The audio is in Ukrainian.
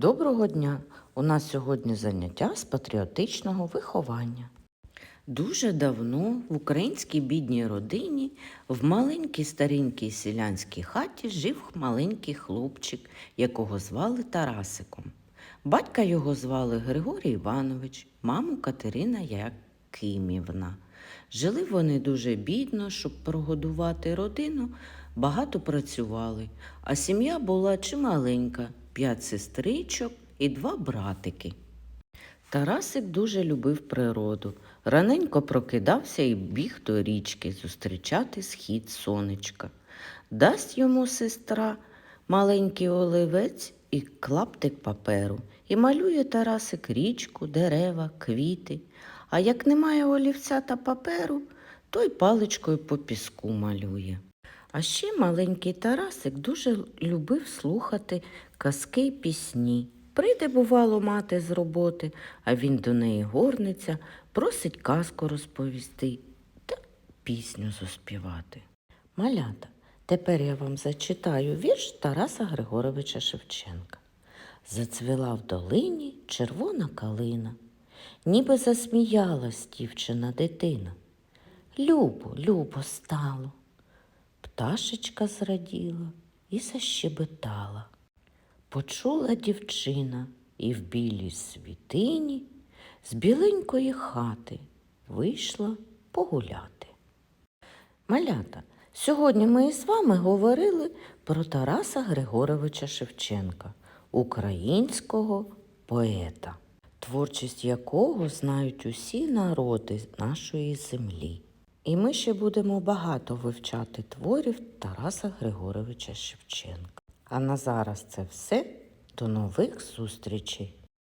Доброго дня! У нас сьогодні заняття з патріотичного виховання. Дуже давно в українській бідній родині в маленькій старенькій селянській хаті жив маленький хлопчик, якого звали Тарасиком. Батька його звали Григорій Іванович, маму Катерина Якимівна. Жили вони дуже бідно, щоб прогодувати родину, багато працювали, а сім'я була чималенька, п'ять сестричок і два братики. Тарасик дуже любив природу. Раненько прокидався і біг до річки зустрічати схід сонечка. Дасть йому сестра маленький оливець і клаптик паперу, і малює Тарасик річку, дерева, квіти. А як немає олівця та паперу, то й паличкою по піску малює. А ще маленький Тарасик дуже любив слухати казки й пісні. Прийде, бувало, мати з роботи, а він до неї горниться, просить казку розповісти та пісню заспівати. Малята, тепер я вам зачитаю вірш Тараса Григоровича Шевченка. Зацвіла в долині червона калина, ніби засміялась дівчина дитина. Любо, любо стало. Пташечка зраділа і защебетала. Почула дівчина і в білій світині з біленької хати вийшла погуляти. Малята, сьогодні ми із вами говорили про Тараса Григоровича Шевченка, українського поета, творчість якого знають усі народи нашої землі. І ми ще будемо багато вивчати творів Тараса Григоровича Шевченка. А на зараз це все. До нових зустрічей!